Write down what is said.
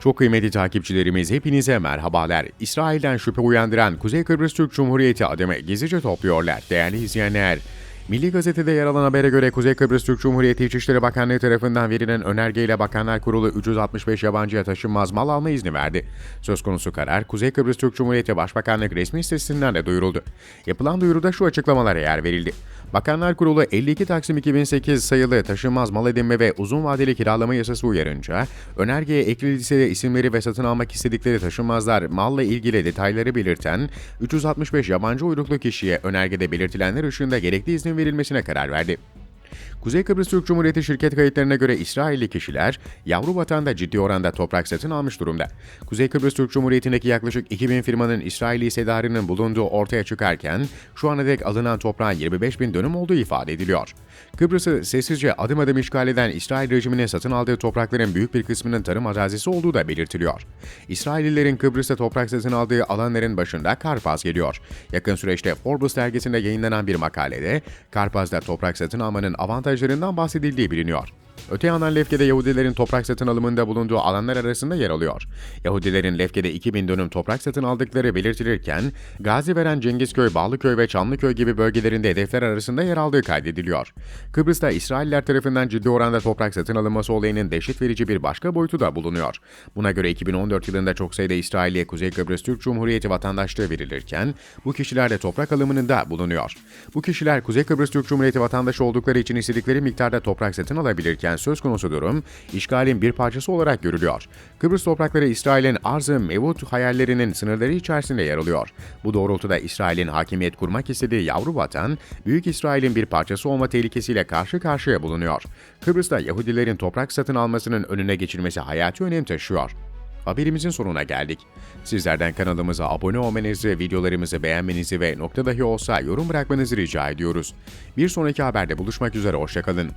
Çok kıymetli takipçilerimiz hepinize merhabalar. İsrail'den şüphe uyandıran Kuzey Kıbrıs Türk Cumhuriyeti adımı gizlice topluyorlar değerli izleyenler. Milli Gazete'de yer alan habere göre Kuzey Kıbrıs Türk Cumhuriyeti İçişleri Bakanlığı tarafından verilen önergeyle Bakanlar Kurulu 365 yabancıya taşınmaz mal alma izni verdi. Söz konusu karar Kuzey Kıbrıs Türk Cumhuriyeti Başbakanlık resmi sitesinden de duyuruldu. Yapılan duyuruda şu açıklamalara yer verildi. Bakanlar Kurulu 52 Taksim 2008 sayılı taşınmaz mal edinme ve uzun vadeli kiralama yasası uyarınca, önergeye ekli listede isimleri ve satın almak istedikleri taşınmazlar malla ilgili detayları belirten 365 yabancı uyruklu kişiye önergede belirtilenler ışığında gerekli iznin verilmesine karar verdi. Kuzey Kıbrıs Türk Cumhuriyeti şirket kayıtlarına göre İsrailli kişiler yavru vatanda ciddi oranda toprak satın almış durumda. Kuzey Kıbrıs Türk Cumhuriyeti'ndeki yaklaşık 2000 firmanın İsrailli hissedarının bulunduğu ortaya çıkarken şu ana dek alınan toprağın 25 bin dönüm olduğu ifade ediliyor. Kıbrıs'ı sessizce adım adım işgal eden İsrail rejiminin satın aldığı toprakların büyük bir kısmının tarım arazisi olduğu da belirtiliyor. İsraillilerin Kıbrıs'ta toprak satın aldığı alanların başında Karpaz geliyor. Yakın süreçte Forbes dergisinde yayınlanan bir makalede Karpaz'da toprak satın almanın avantajlarından bahsedildiği biliniyor. Öte yandan Lefke'de Yahudilerin toprak satın alımında bulunduğu alanlar arasında yer alıyor. Yahudilerin Lefke'de 2000 dönüm toprak satın aldıkları belirtilirken, Gazi veren Cengizköy, Bağlıköy ve Çamlıköy gibi bölgelerinde hedefler arasında yer aldığı kaydediliyor. Kıbrıs'ta İsrailler tarafından ciddi oranda toprak satın alınması olayının dehşet verici bir başka boyutu da bulunuyor. Buna göre 2014 yılında çok sayıda İsrail'e Kuzey Kıbrıs Türk Cumhuriyeti vatandaşlığı verilirken, bu kişiler de toprak alımında bulunuyor. Bu kişiler Kuzey Kıbrıs Türk Cumhuriyeti vatandaşı oldukları için istedikleri miktarda toprak satın alabilirken söz konusu durum işgalin bir parçası olarak görülüyor. Kıbrıs toprakları İsrail'in arz-ı mevut hayallerinin sınırları içerisinde yer alıyor. Bu doğrultuda İsrail'in hakimiyet kurmak istediği yavru vatan, Büyük İsrail'in bir parçası olma tehlikesiyle karşı karşıya bulunuyor. Kıbrıs'ta Yahudilerin toprak satın almasının önüne geçilmesi hayati önem taşıyor. Haberimizin sonuna geldik. Sizlerden kanalımıza abone olmanızı, videolarımızı beğenmenizi ve nokta dahi olsa yorum bırakmanızı rica ediyoruz. Bir sonraki haberde buluşmak üzere, hoşçakalın.